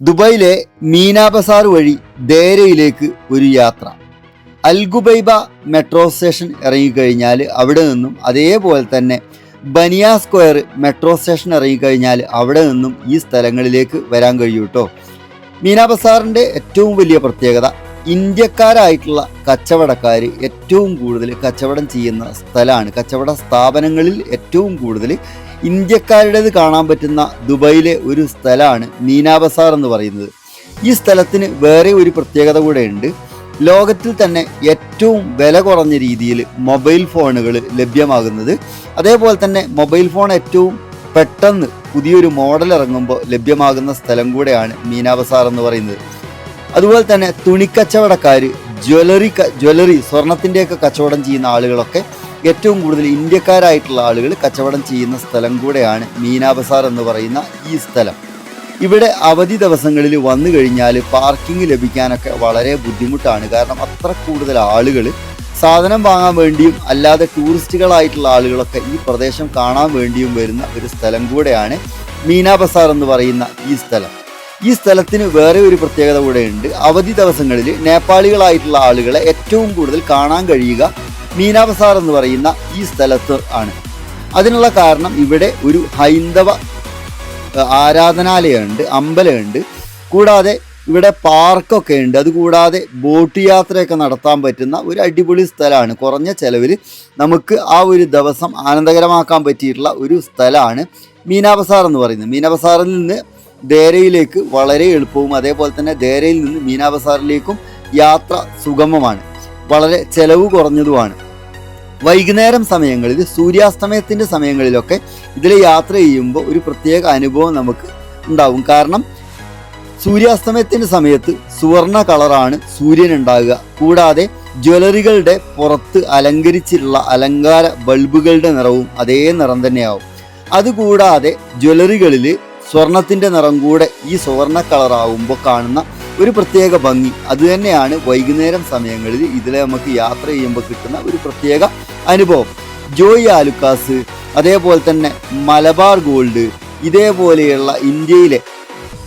ദുബായിലെ മീനാ ബസാർ വഴി ദേരയിലേക്ക് ഒരു യാത്ര. അൽഗുബൈബ മെട്രോ സ്റ്റേഷൻ ഇറങ്ങിക്കഴിഞ്ഞാൽ അവിടെ നിന്നും അതേപോലെ തന്നെ ബനിയ സ്ക്വയർ മെട്രോ സ്റ്റേഷൻ ഇറങ്ങിക്കഴിഞ്ഞാൽ അവിടെ നിന്നും ഈ സ്ഥലങ്ങളിലേക്ക് വരാൻ കഴിയും കേട്ടോ മീനാ ബസാറിന്റെ ഏറ്റവും വലിയ പ്രത്യേകത ഇന്ത്യക്കാരായിട്ടുള്ള കച്ചവടക്കാർ ഏറ്റവും കൂടുതൽ കച്ചവടം ചെയ്യുന്ന സ്ഥലമാണ്. കച്ചവട സ്ഥാപനങ്ങളിൽ ഏറ്റവും കൂടുതൽ ഇന്ത്യക്കാരുടേത് കാണാൻ പറ്റുന്ന ദുബൈയിലെ ഒരു സ്ഥലമാണ് മീന ബസാർ എന്ന് പറയുന്നത്. ഈ സ്ഥലത്തിന് വേറെ ഒരു പ്രത്യേകത കൂടെ ഉണ്ട് ലോകത്തിൽ തന്നെ ഏറ്റവും വില കുറഞ്ഞ രീതിയിൽ മൊബൈൽ ഫോണുകൾ ലഭ്യമാകുന്നത്. അതേപോലെ തന്നെ മൊബൈൽ ഫോൺ ഏറ്റവും പെട്ടെന്ന് പുതിയൊരു മോഡൽ ഇറങ്ങുമ്പോൾ ലഭ്യമാകുന്ന സ്ഥലം കൂടെയാണ് മീനാ ബസാർ എന്ന് പറയുന്നത്. അതുപോലെ തന്നെ തുണിക്കച്ചവടക്കാർ ജ്വല്ലറി ജ്വല്ലറി സ്വർണത്തിന്റെയൊക്കെ കച്ചവടം ചെയ്യുന്ന ആളുകളൊക്കെ ഏറ്റവും കൂടുതൽ ഇന്ത്യക്കാരായിട്ടുള്ള ആളുകൾ കച്ചവടം ചെയ്യുന്ന സ്ഥലം കൂടെയാണ് മീനാബസാർ എന്ന് പറയുന്ന ഈ സ്ഥലം. ഇവിടെ അവധി ദിവസങ്ങളിൽ വന്നു കഴിഞ്ഞാൽ പാർക്കിംഗ് ലഭിക്കാനൊക്കെ വളരെ ബുദ്ധിമുട്ടാണ്. കാരണം അത്ര കൂടുതൽ ആളുകൾ സാധനം വാങ്ങാൻ വേണ്ടിയും അല്ലാതെ ടൂറിസ്റ്റുകളായിട്ടുള്ള ആളുകളൊക്കെ ഈ പ്രദേശം കാണാൻ വേണ്ടിയും വരുന്ന ഒരു സ്ഥലം കൂടെയാണ് മീനാബസാർ എന്ന് പറയുന്ന ഈ സ്ഥലം. ഈ സ്ഥലത്തിന് വേറെ ഒരു പ്രത്യേകത കൂടെയുണ്ട്. അവധി ദിവസങ്ങളിൽ നേപ്പാളികളായിട്ടുള്ള ആളുകളെ ഏറ്റവും കൂടുതൽ കാണാൻ കഴിയുക മീന ബസാർ എന്ന് പറയുന്ന ഈ സ്ഥലത്ത് ആണ്. അതിനുള്ള കാരണം ഇവിടെ ഒരു ഹൈന്ദവ ആരാധനാലയമുണ്ട് അമ്പലമുണ്ട്. കൂടാതെ ഇവിടെ പാർക്കൊക്കെ ഉണ്ട്. അതുകൂടാതെ ബോട്ട് യാത്രയൊക്കെ നടത്താൻ പറ്റുന്ന ഒരു അടിപൊളി സ്ഥലമാണ്. കുറഞ്ഞ ചിലവിൽ നമുക്ക് ആ ഒരു ദിവസം ആനന്ദകരമാക്കാൻ പറ്റിയിട്ടുള്ള ഒരു സ്ഥലമാണ് മീനാബസാർ എന്ന് പറയുന്നത്. മീനാബസാറിൽ നിന്ന് ദേരയിലേക്ക് വളരെ എളുപ്പവും അതേപോലെ തന്നെ ദേരയിൽ നിന്ന് മീനാബസാറിലേക്കും യാത്ര സുഗമമാണ്. വളരെ ചിലവ് കുറഞ്ഞതുമാണ്. വൈകുന്നേരം സമയങ്ങളിൽ സൂര്യാസ്തമയത്തിന്റെ സമയങ്ങളിലൊക്കെ ഇതിൽ യാത്ര ചെയ്യുമ്പോൾ ഒരു പ്രത്യേക അനുഭവം നമുക്ക് ഉണ്ടാവും. കാരണം സൂര്യാസ്തമയത്തിന്റെ സമയത്ത് സുവർണ കളറാണ് സൂര്യൻ ഉണ്ടാകുക. കൂടാതെ ജ്വല്ലറികളുടെ പുറത്ത് അലങ്കരിച്ചിട്ടുള്ള അലങ്കാര ബൾബുകളുടെ നിറവും അതേ നിറം തന്നെയാവും. അതുകൂടാതെ ജ്വല്ലറികളിൽ സ്വർണത്തിന്റെ നിറം കൂടെ ഈ സുവർണ കളറാവുമ്പോൾ കാണുന്ന ഒരു പ്രത്യേക ഭംഗി. അതുതന്നെയാണ് വൈകുന്നേരം സമയങ്ങളിൽ ഇതിലെ നമുക്ക് യാത്ര ചെയ്യുമ്പോൾ കിട്ടുന്ന ഒരു പ്രത്യേക അനുഭവം. ജോയി ആലുക്കാസ് അതേപോലെ തന്നെ മലബാർ ഗോൾഡ് ഇതേപോലെയുള്ള ഇന്ത്യയിലെ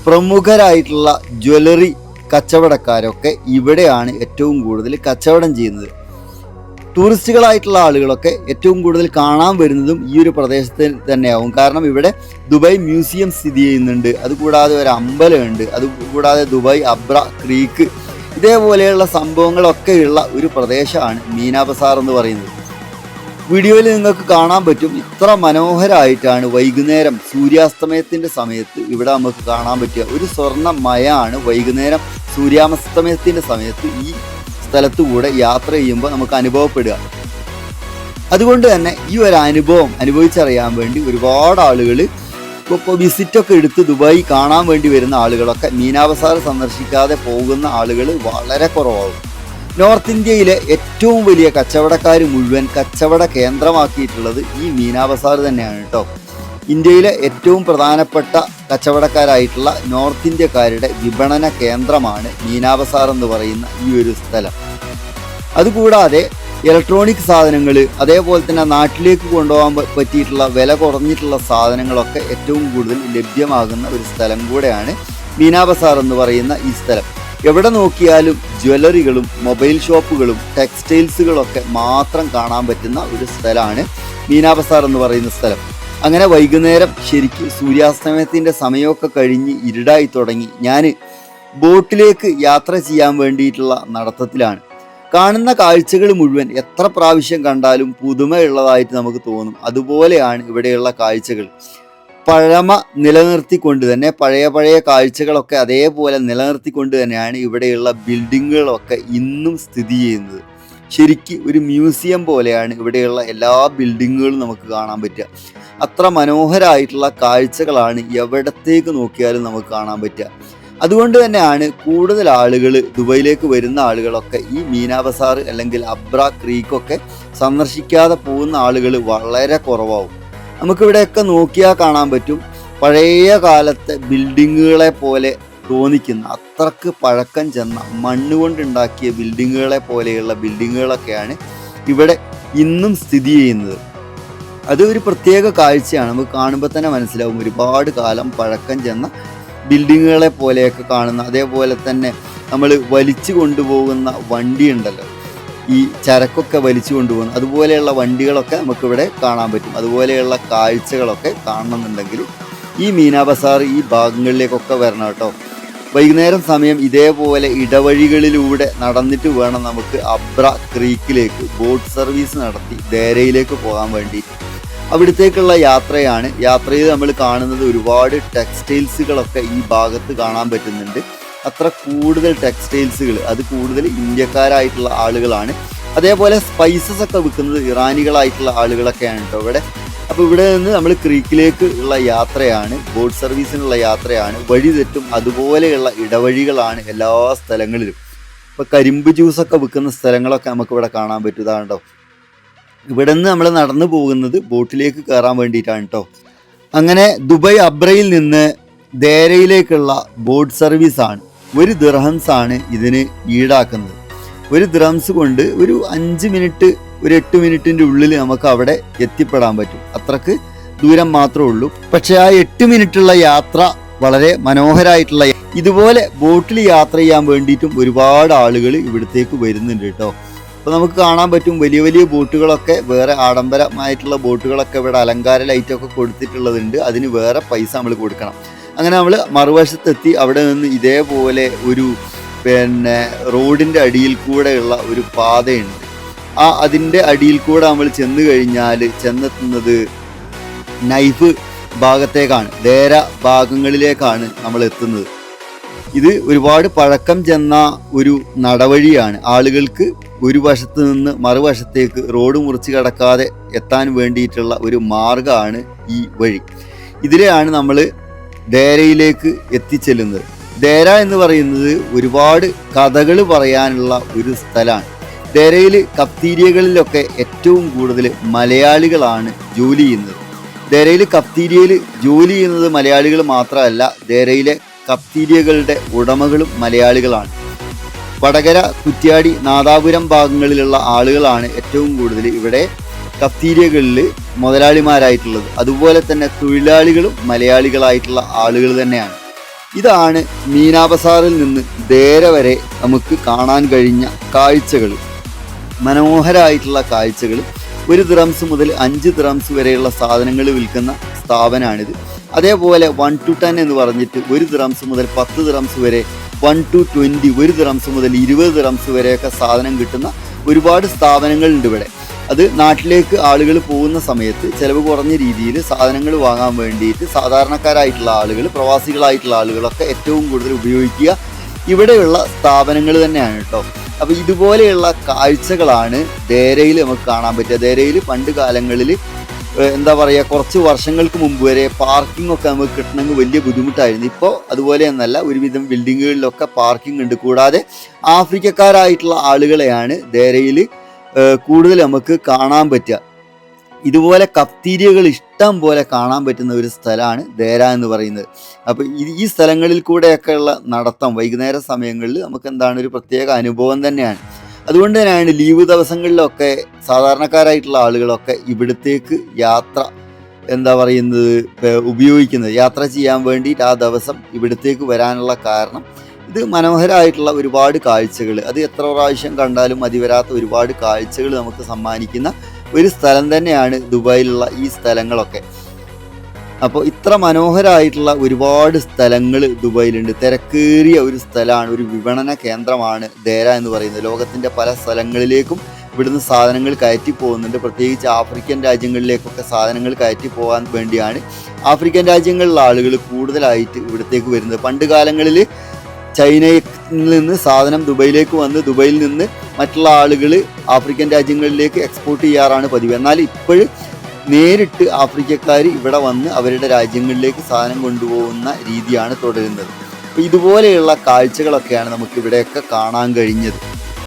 പ്രമുഖരായിട്ടുള്ള ജ്വല്ലറി കച്ചവടക്കാരൊക്കെ ഇവിടെയാണ് ഏറ്റവും കൂടുതൽ കച്ചവടം ചെയ്യുന്നത്. ടൂറിസ്റ്റുകളായിട്ടുള്ള ആളുകളൊക്കെ ഏറ്റവും കൂടുതൽ കാണാൻ വരുന്നതും ഈ ഒരു പ്രദേശത്ത് തന്നെയാവും. കാരണം ഇവിടെ ദുബായ് മ്യൂസിയം സ്ഥിതി ചെയ്യുന്നുണ്ട്. അതുകൂടാതെ ഒരു അമ്പലമുണ്ട്. അതുകൂടാതെ ദുബായ് അബ്ര ക്രീക്ക് ഇതേപോലെയുള്ള സംഭവങ്ങളൊക്കെ ഉള്ള ഒരു പ്രദേശമാണ് മീനാബസാർ എന്ന് പറയുന്നത്. വീഡിയോയിൽ നിങ്ങൾക്ക് കാണാൻ പറ്റും. ഇത്ര മനോഹരമായിട്ടാണ് വൈകുന്നേരം സൂര്യാസ്തമയത്തിന്റെ സമയത്ത് ഇവിടെ നമുക്ക് കാണാൻ പറ്റുക. ഒരു സ്വർണ മയാണ് വൈകുന്നേരം സൂര്യാസ്തമയത്തിന്റെ സമയത്ത് ഈ സ്ഥലത്തു കൂടെ യാത്ര ചെയ്യുമ്പോൾ നമുക്ക് അനുഭവപ്പെടുക. അതുകൊണ്ട് തന്നെ ഈ ഒരു അനുഭവം അനുഭവിച്ചറിയാൻ വേണ്ടി ഒരുപാട് ആളുകൾ ഇപ്പോൾ വിസിറ്റൊക്കെ എടുത്ത് ദുബായി കാണാൻ വേണ്ടി വരുന്ന ആളുകളൊക്കെ മീനാവസാർ സന്ദർശിക്കാതെ പോകുന്ന ആളുകൾ വളരെ കുറവാകും. നോർത്ത് ഇന്ത്യയിലെ ഏറ്റവും വലിയ കച്ചവടക്കാർ മുഴുവൻ കച്ചവട കേന്ദ്രമാക്കിയിട്ടുള്ളത് ഈ മീനാവസാർ തന്നെയാണ് കേട്ടോ. ഇന്ത്യയിലെ ഏറ്റവും പ്രധാനപ്പെട്ട കച്ചവടക്കാരായിട്ടുള്ള നോർത്ത് ഇന്ത്യക്കാരുടെ വിപണന കേന്ദ്രമാണ് മീനാബസാർ എന്ന് പറയുന്ന ഈ ഒരു സ്ഥലം. അതുകൂടാതെ ഇലക്ട്രോണിക് സാധനങ്ങൾ അതേപോലെ തന്നെ നാട്ടിലേക്ക് കൊണ്ടുപോകാൻ പറ്റിയിട്ടുള്ള വില കുറഞ്ഞിട്ടുള്ള സാധനങ്ങളൊക്കെ ഏറ്റവും കൂടുതൽ ലഭ്യമാകുന്ന ഒരു സ്ഥലം കൂടെയാണ് മീനാബസാർ എന്ന് പറയുന്ന ഈ സ്ഥലം. എവിടെ നോക്കിയാലും ജ്വല്ലറികളും മൊബൈൽ ഷോപ്പുകളും ടെക്സ്റ്റൈൽസുകളൊക്കെ മാത്രം കാണാൻ പറ്റുന്ന ഒരു സ്ഥലമാണ് മീനാബസാർ എന്ന് പറയുന്ന സ്ഥലം. അങ്ങനെ വൈകുന്നേരം ശരിക്കും സൂര്യാസ്തമയത്തിന്റെ സമയമൊക്കെ കഴിഞ്ഞ് ഇരുടായി തുടങ്ങി. ഞാൻ ബോട്ടിലേക്ക് യാത്ര ചെയ്യാൻ വേണ്ടിയിട്ടുള്ള നടത്തത്തിലാണ്. കാണുന്ന കാഴ്ചകൾ മുഴുവൻ എത്ര പ്രാവശ്യം കണ്ടാലും പുതുമയുള്ളതായിട്ട് നമുക്ക് തോന്നും. അതുപോലെയാണ് ഇവിടെയുള്ള കാഴ്ചകൾ. പഴമ നിലനിർത്തിക്കൊണ്ട് തന്നെ പഴയ പഴയ കാഴ്ചകളൊക്കെ അതേപോലെ നിലനിർത്തിക്കൊണ്ട് തന്നെയാണ് ഇവിടെയുള്ള ബിൽഡിങ്ങുകളൊക്കെ ഇന്നും സ്ഥിതി ചെയ്യുന്നത്. ശരിക്ക് ഒരു മ്യൂസിയം പോലെയാണ് ഇവിടെയുള്ള എല്ലാ ബിൽഡിങ്ങുകളും നമുക്ക് കാണാൻ പറ്റുക. അത്ര മനോഹരമായിട്ടുള്ള കാഴ്ചകളാണ് എവിടത്തേക്ക് നോക്കിയാലും നമുക്ക് കാണാൻ പറ്റുക. അതുകൊണ്ട് തന്നെയാണ് കൂടുതൽ ആളുകൾ ദുബൈയിലേക്ക് വരുന്ന ആളുകളൊക്കെ ഈ മീനാ ബസാർ അല്ലെങ്കിൽ അബ്ര ക്രീക്കൊക്കെ സന്ദർശിക്കാതെ പോകുന്ന ആളുകൾ വളരെ കുറവാകും നമുക്കിവിടെയൊക്കെ നോക്കിയാൽ കാണാൻ പറ്റും. പഴയ കാലത്തെ ബിൽഡിങ്ങുകളെ പോലെ തോന്നിക്കുന്ന അത്രയ്ക്ക് പഴക്കം ചെന്ന മണ്ണ് കൊണ്ടുണ്ടാക്കിയ ബിൽഡിങ്ങുകളെ പോലെയുള്ള ബിൽഡിങ്ങുകളൊക്കെയാണ് ഇവിടെ ഇന്നും സ്ഥിതി ചെയ്യുന്നത്. അത് ഒരു പ്രത്യേക കാഴ്ചയാണ്. നമുക്ക് കാണുമ്പോൾ തന്നെ മനസ്സിലാവും. ഒരുപാട് കാലം പഴക്കം ചെന്ന ബിൽഡിങ്ങുകളെ പോലെയൊക്കെ കാണുന്ന അതേപോലെ തന്നെ നമ്മൾ വലിച്ചു കൊണ്ടുപോകുന്ന വണ്ടി ഉണ്ടല്ലോ ഈ ചരക്കൊക്കെ വലിച്ചു കൊണ്ടുപോകുന്ന അതുപോലെയുള്ള വണ്ടികളൊക്കെ നമുക്കിവിടെ കാണാൻ പറ്റും. അതുപോലെയുള്ള കാഴ്ചകളൊക്കെ കാണണമെന്നുണ്ടെങ്കിൽ ഈ മീനാ ബസാർ ഈ ഭാഗങ്ങളിലേക്കൊക്കെ വരണം കേട്ടോ. വൈകുന്നേരം സമയം ഇതേപോലെ ഇടവഴികളിലൂടെ നടന്നിട്ട് വേണം നമുക്ക് അബ്ര ക്രീക്കിലേക്ക് ബോട്ട് സർവീസ് നടത്തി ദേരയിലേക്ക് പോകാൻ വേണ്ടി. അവിടത്തേക്കുള്ള യാത്രയാണ്. യാത്രയിൽ നമ്മൾ കാണുന്നത് ഒരുപാട് ടെക്സ്റ്റൈൽസുകളൊക്കെ ഈ ഭാഗത്ത് കാണാൻ പറ്റുന്നുണ്ട്. അത്ര കൂടുതൽ ടെക്സ്റ്റൈൽസുകൾ അത് കൂടുതൽ ഇന്ത്യക്കാരായിട്ടുള്ള ആളുകളാണ്. അതേപോലെ സ്പൈസസ് ഒക്കെ വിൽക്കുന്നത് ഇറാനികളായിട്ടുള്ള ആളുകളൊക്കെയാണ് കേട്ടോ ഇവിടെ. അപ്പോൾ ഇവിടെ നിന്ന് നമ്മൾ ക്രീക്കിലേക്ക് ഉള്ള യാത്രയാണ് ബോട്ട് സർവീസിനുള്ള യാത്രയാണ് വഴി തെറ്റും അതുപോലെയുള്ള ഇടവഴികളാണ് എല്ലാ സ്ഥലങ്ങളിലും. ഇപ്പോൾ കരിമ്പ് ജ്യൂസൊക്കെ വിൽക്കുന്ന സ്ഥലങ്ങളൊക്കെ നമുക്ക് ഇവിടെ കാണാൻ പറ്റുന്നതാണ് ഇവിടെ നിന്ന് നമ്മൾ നടന്നു പോകുന്നത് ബോട്ടിലേക്ക് കയറാൻ വേണ്ടിയിട്ടാണ് കേട്ടോ അങ്ങനെ ദുബായ് അബ്രയിൽ നിന്ന് ദേരയിലേക്കുള്ള ബോട്ട് സർവീസാണ് ഒരു ദിർഹംസ് ആണ് ഇതിന് ഈടാക്കുന്നത്. ഒരു ദിർഹംസ് കൊണ്ട് ഒരു അഞ്ച് മിനിറ്റ് ഒരു എട്ട് മിനിറ്റിന്റെ ഉള്ളിൽ നമുക്ക് അവിടെ എത്തിപ്പെടാൻ പറ്റും. അത്രയ്ക്ക് ദൂരം മാത്രമേ ഉള്ളൂ. പക്ഷെ ആ എട്ട് മിനിറ്റുള്ള യാത്ര വളരെ മനോഹരമായിട്ടുള്ള ഇതുപോലെ ബോട്ടിൽ യാത്ര ചെയ്യാൻ വേണ്ടിയിട്ടും ഒരുപാട് ആളുകൾ ഇവിടത്തേക്ക് വരുന്നുണ്ട് കേട്ടോ. അപ്പോൾ നമുക്ക് കാണാൻ പറ്റും വലിയ വലിയ ബോട്ടുകളൊക്കെ വേറെ ആഡംബരമായിട്ടുള്ള ബോട്ടുകളൊക്കെ ഇവിടെ അലങ്കാര ലൈറ്റൊക്കെ കൊടുത്തിട്ടുള്ളതുണ്ട്. അതിന് വേറെ പൈസ നമ്മൾ കൊടുക്കണം. അങ്ങനെ നമ്മൾ മറുവശത്തെത്തി അവിടെ നിന്ന് ഇതേപോലെ ഒരു പിന്നെ റോഡിന്റെ അടിയിൽ കൂടെയുള്ള ഒരു പാതയുണ്ട്. ആ അതിന്റെ അടിയിൽ കൂടെ നമ്മൾ ചെന്ന് കഴിഞ്ഞാൽ ചെന്നെത്തുന്നത് നൈഫ് ഭാഗത്തേക്കാണ്. ദേര ഭാഗങ്ങളിലേക്കാണ് നമ്മൾ എത്തുന്നത്. ഇത് ഒരുപാട് പഴക്കം ചെന്ന ഒരു നടവഴിയാണ്. ആളുകൾക്ക് ഒരു വശത്ത് നിന്ന് മറുവശത്തേക്ക് റോഡ് മുറിച്ച് കടക്കാതെ എത്താൻ വേണ്ടിയിട്ടുള്ള ഒരു മാർഗമാണ് ഈ വഴി. ഇതിലെയാണ് നമ്മൾ ദേരയിലേക്ക് എത്തിച്ചെല്ലുന്നത്. ദേര എന്ന് പറയുന്നത് ഒരുപാട് കഥകൾ പറയാനുള്ള ഒരു സ്ഥലമാണ്. ദേരയിൽ കഫ്തീരിയകളിലൊക്കെ ഏറ്റവും കൂടുതൽ മലയാളികളാണ് ജോലി ചെയ്യുന്നത്. ദേരയിൽ കഫ്തീരിയയിൽ ജോലി ചെയ്യുന്നത് മലയാളികൾ മാത്രമല്ല ദേരയിലെ കഫ്തീരിയകളുടെ ഉടമകളും മലയാളികളാണ്. വടകര കുറ്റ്യാടി നാദാപുരം ഭാഗങ്ങളിലുള്ള ആളുകളാണ് ഏറ്റവും കൂടുതൽ ഇവിടെ കഫ്തീരിയകളിൽ മുതലാളിമാരായിട്ടുള്ളത്. അതുപോലെ തന്നെ തൊഴിലാളികളും മലയാളികളായിട്ടുള്ള ആളുകൾ തന്നെയാണ്. ഇതാണ് മീനാബസാറിൽ നിന്ന് ദേര വരെ നമുക്ക് കാണാൻ കഴിഞ്ഞ കാഴ്ചകൾ. മനോഹരമായിട്ടുള്ള കാഴ്ചകൾ. ഒരു ദ്രംസ് മുതൽ അഞ്ച് ദ്രംസ് വരെയുള്ള സാധനങ്ങൾ വിൽക്കുന്ന സ്ഥാപനമാണിത് അതേപോലെ വൺ ടു ടെൻ എന്ന് പറഞ്ഞിട്ട് ഒരു ദ്രംസ് മുതൽ പത്ത് ദ്രംസ് വരെ വൺ ടു ട്വന്റി ഒരു ദ്രംസ് മുതൽ ഇരുപത് ദ്രംസ് വരെയൊക്കെ സാധനം കിട്ടുന്ന ഒരുപാട് സ്ഥാപനങ്ങളുണ്ട് ഇവിടെ. അത് നാട്ടിലേക്ക് ആളുകൾ പോകുന്ന സമയത്ത് ചിലവ് കുറഞ്ഞ രീതിയിൽ സാധനങ്ങൾ വാങ്ങാൻ വേണ്ടിയിട്ട് സാധാരണക്കാരായിട്ടുള്ള ആളുകൾ പ്രവാസികളായിട്ടുള്ള ആളുകളൊക്കെ ഏറ്റവും കൂടുതൽ ഉപയോഗിക്കുക ഇവിടെയുള്ള സ്ഥാപനങ്ങൾ തന്നെയാണ് കേട്ടോ അപ്പോൾ ഇതുപോലെയുള്ള കാഴ്ചകളാണ് ദേരയിൽ നമുക്ക് കാണാൻ പറ്റുക. ദേരയിൽ പണ്ട് കാലങ്ങളിൽ എന്താ പറയുക കുറച്ച് വർഷങ്ങൾക്ക് മുമ്പ് വരെ പാർക്കിംഗ് ഒക്കെ നമുക്ക് കിട്ടണമെങ്കിൽ വലിയ ബുദ്ധിമുട്ടായിരുന്നു. ഇപ്പോൾ അതുപോലെയൊന്നല്ല ഒരുവിധം ബിൽഡിങ്ങുകളിലൊക്കെ പാർക്കിംഗ് ഉണ്ട്. കൂടാതെ ആഫ്രിക്കക്കാരായിട്ടുള്ള ആളുകളെയാണ് ദേരയിൽ ഏഹ് കൂടുതൽ നമുക്ക് കാണാൻ പറ്റുക. ഇതുപോലെ കഫ്തീരിയകൾ ഇഷ്ടം പോലെ കാണാൻ പറ്റുന്ന ഒരു സ്ഥലമാണ് ദേര എന്ന് പറയുന്നത്. അപ്പോൾ ഈ സ്ഥലങ്ങളിൽ കൂടെയൊക്കെയുള്ള നടത്തം വൈകുന്നേര സമയങ്ങളിൽ നമുക്ക് എന്താണ് ഒരു പ്രത്യേക അനുഭവം തന്നെയാണ്. അതുകൊണ്ട് തന്നെയാണ് ലീവ് ദിവസങ്ങളിലൊക്കെ സാധാരണക്കാരായിട്ടുള്ള ആളുകളൊക്കെ ഇവിടത്തേക്ക് യാത്ര എന്താ പറയുന്നത് ഉപയോഗിക്കുന്നത്. യാത്ര ചെയ്യാൻ വേണ്ടിയിട്ട് ആ ദിവസം ഇവിടത്തേക്ക് വരാനുള്ള കാരണം ഇത് മനോഹരമായിട്ടുള്ള ഒരുപാട് കാഴ്ചകൾ അത് എത്ര പ്രാവശ്യം കണ്ടാലും മതി വരാത്ത ഒരുപാട് കാഴ്ചകൾ നമുക്ക് സമ്മാനിക്കുന്ന ഒരു സ്ഥലം തന്നെയാണ് ദുബായിലുള്ള ഈ സ്ഥലങ്ങളൊക്കെ. അപ്പോൾ ഇത്ര മനോഹരമായിട്ടുള്ള ഒരുപാട് സ്ഥലങ്ങൾ ദുബായിലുണ്ട്. തിരക്കേറിയ ഒരു സ്ഥലമാണ് ഒരു വിപണന കേന്ദ്രമാണ് ദേര എന്ന് പറയുന്നത്. ലോകത്തിന്റെ പല സ്ഥലങ്ങളിലേക്കും ഇവിടുന്ന് സാധനങ്ങൾ കയറ്റി പോകുന്നുണ്ട്. പ്രത്യേകിച്ച് ആഫ്രിക്കൻ രാജ്യങ്ങളിലേക്കൊക്കെ സാധനങ്ങൾ കയറ്റി പോകാൻ വേണ്ടിയാണ് ആഫ്രിക്കൻ രാജ്യങ്ങളിലുള്ള ആളുകൾ കൂടുതലായിട്ട് ഇവിടത്തേക്ക് വരുന്നത്. പണ്ട് കാലങ്ങളിൽ ചൈനയിൽ നിന്ന് സാധനം ദുബൈയിലേക്ക് വന്ന് ദുബൈയിൽ നിന്ന് മറ്റുള്ള ആളുകൾ ആഫ്രിക്കൻ രാജ്യങ്ങളിലേക്ക് എക്സ്പോർട്ട് ചെയ്യാറാണ് പതിവ്. എന്നാൽ ഇപ്പോഴും നേരിട്ട് ആഫ്രിക്കക്കാർ ഇവിടെ വന്ന് അവരുടെ രാജ്യങ്ങളിലേക്ക് സാധനം കൊണ്ടുപോകുന്ന രീതിയാണ് തുടരുന്നത്. ഇതുപോലെയുള്ള കാഴ്ചകളൊക്കെയാണ് നമുക്ക് ഇവിടെയൊക്കെ കാണാൻ കഴിഞ്ഞത്.